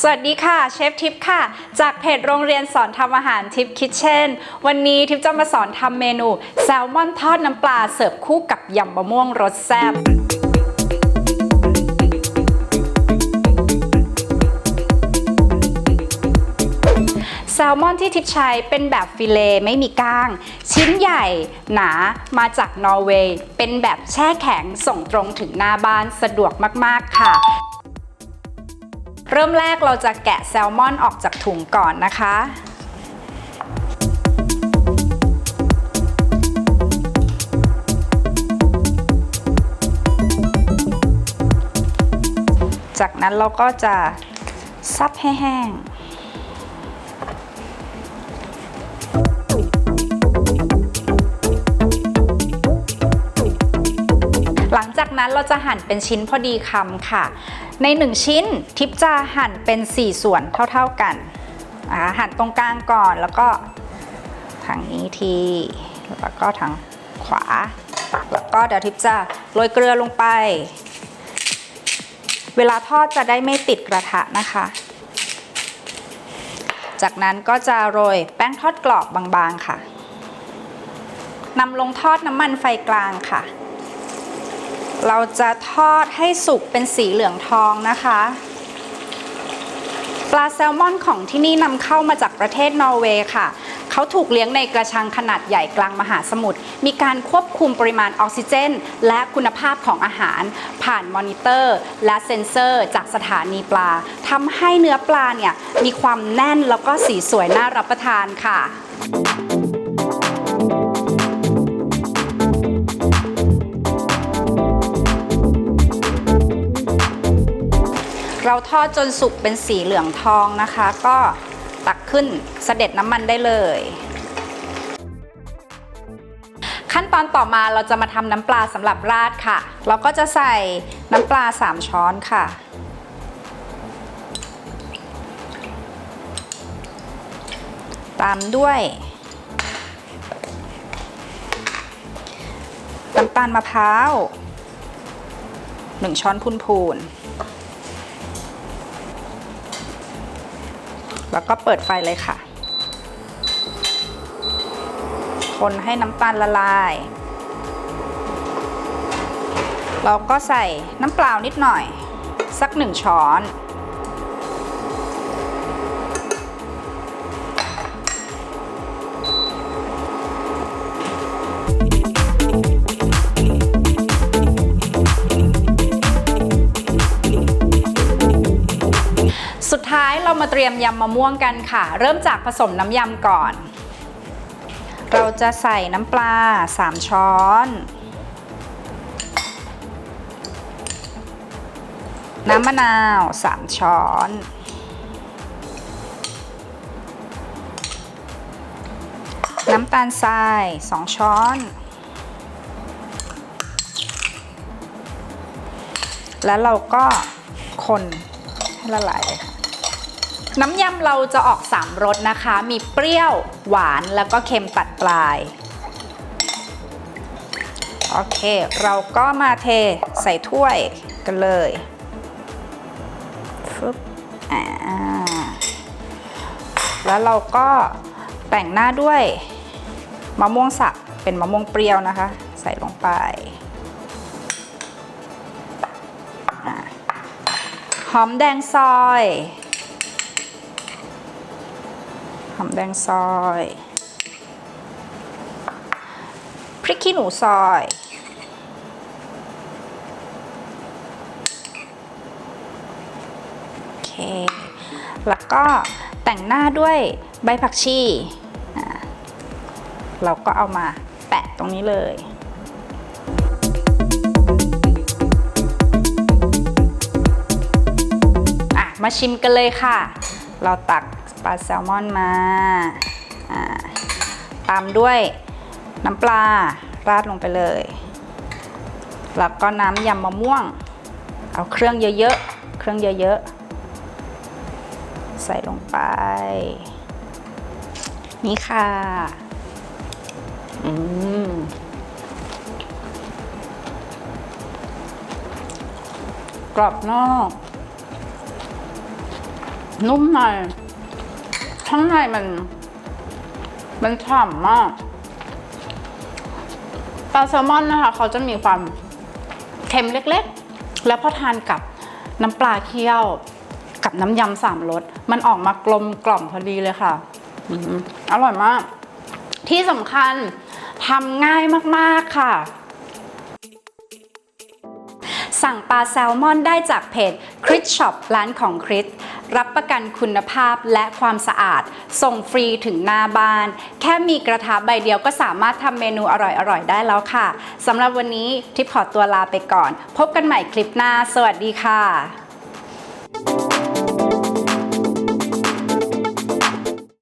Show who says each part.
Speaker 1: สวัสดีค่ะเชฟทิปค่ะ จากเพจโรงเรียนสอนทำอาหารทิปคิทเช่นวันนี้ทิปจะมาสอนทำเมนู แซลมอนทอดน้ำปลาเสิร์ฟคู่กับยำมะม่วงรสแซ่บแซลมอนที่ทิปใช้เป็นแบบฟิเลไม่มีก้าง ชิ้นใหญ่หนามาจากนอร์เวย์ เป็นแบบแช่แข็งส่งตรงถึงหน้าบ้านสะดวกมาก ๆ ค่ะ เริ่มแรกเราจะแกะแซลมอนออกจากถุงก่อนนะคะ จากนั้นเราก็จะซับให้แห้ง หลังจากนั้นเราจะหั่นเป็นชิ้นพอดีคำค่ะ ใน 1 ชิ้นทิปจะหั่นเป็น 4 ส่วนเท่าๆกัน หั่นตรงกลางก่อนแล้วก็ทางนี้ที แล้วก็ทางขวา แล้วก็เดี๋ยวทิปจะโรยเกลือลงไป เวลาทอดจะได้ไม่ติดกระทะนะคะ จากนั้นก็จะโรยแป้งทอดกรอบบางๆค่ะนำลงทอดน้ำมันไฟกลางค่ะ เราจะทอดให้สุกเป็นสีเหลืองทองนะคะ ปลาแซลมอนของที่นี่นำเข้ามาจากประเทศนอร์เวย์ค่ะ เขาถูกเลี้ยงในกระชังขนาดใหญ่กลางมหาสมุทร มีการควบคุมปริมาณออกซิเจน และคุณภาพของอาหาร ผ่านมอนิเตอร์ และเซ็นเซอร์ จากสถานีปลาทำให้เนื้อปลาเนี่ยมีความแน่นแล้วก็สีสวยน่ารับประทานค่ะ เราทอดจนสุกเป็นสีเหลืองทองนะคะ ก็ตักขึ้นเสด็จน้ำมันได้เลย ขั้นตอนต่อมาเราจะมาทำน้ำปลาสำหรับราดค่ะ เราก็จะใส่น้ำปลา 3 ช้อนค่ะตามด้วยน้ำตาลมะพร้าว 1 ช้อนพูนๆ แล้วก็เปิดไฟเลยค่ะ คนให้น้ำตาลละลาย เราก็ใส่น้ำเปล่านิดหน่อย สักหนึ่งช้อน มาเตรียมยำมะม่วงกันค่ะ เริ่มจากผสมน้ำยำก่อน เราจะใส่น้ำปลา 3 ช้อน น้ำมะนาว 3 ช้อน น้ำตาลทราย 2 ช้อนแล้วเราก็คนให้ละลายเลยค่ะ น้ำยำเราจะออก 3รสนะคะ มีเปรี้ยวหวานแล้วก็เค็มตัดปลาย โอเค เราก็มาเทใส่ถ้วยกันเลยฟึบอ่าแล้วเราก็แต่งหน้าด้วยมะม่วงสับเป็นมะม่วงเปรี้ยวนะคะ ใส่ลงไปหอมแดงซอย หอมแดงซอย พริกขี้หนูซอย โอเค แล้วก็แต่งหน้าด้วยใบผักชี เราก็เอามาแปะตรงนี้เลยอะมาชิมกันเลยค่ะ เราตัก ปลาแซลมอนมาตามด้วยน้ำปลาราดลงไปเลย แล้วก็น้ำยำมะม่วง เอาเครื่องเยอะๆ เครื่องเยอะๆ ใส่ลงไป นี่ค่ะ อืมกรอบนอก นุ่มใน ข้างในมัน มันฉ่ำมากปลาแซลมอนนะคะ เขาจะมีความเค็มเล็กๆ แล้วพอทานกับน้ำปลาเคี่ยวกับน้ำยำสามรสมันออกมากลมกล่อมพอดีเลยค่ะออร่อยมาก ที่สำคัญทำง่ายมากๆค่ะ สั่งปลาแซลมอนได้จากเพจคริสช็อปร้านของคริส รับประกันคุณภาพและความสะอาด ส่งฟรีถึงหน้าบ้าน แค่มีกระทะใบเดียวก็สามารถทำเมนูอร่อยๆ ได้แล้วค่ะสำหรับวันนี้ทิปขอตัวลาไปก่อน พบกันใหม่คลิปหน้า สวัสดีค่ะ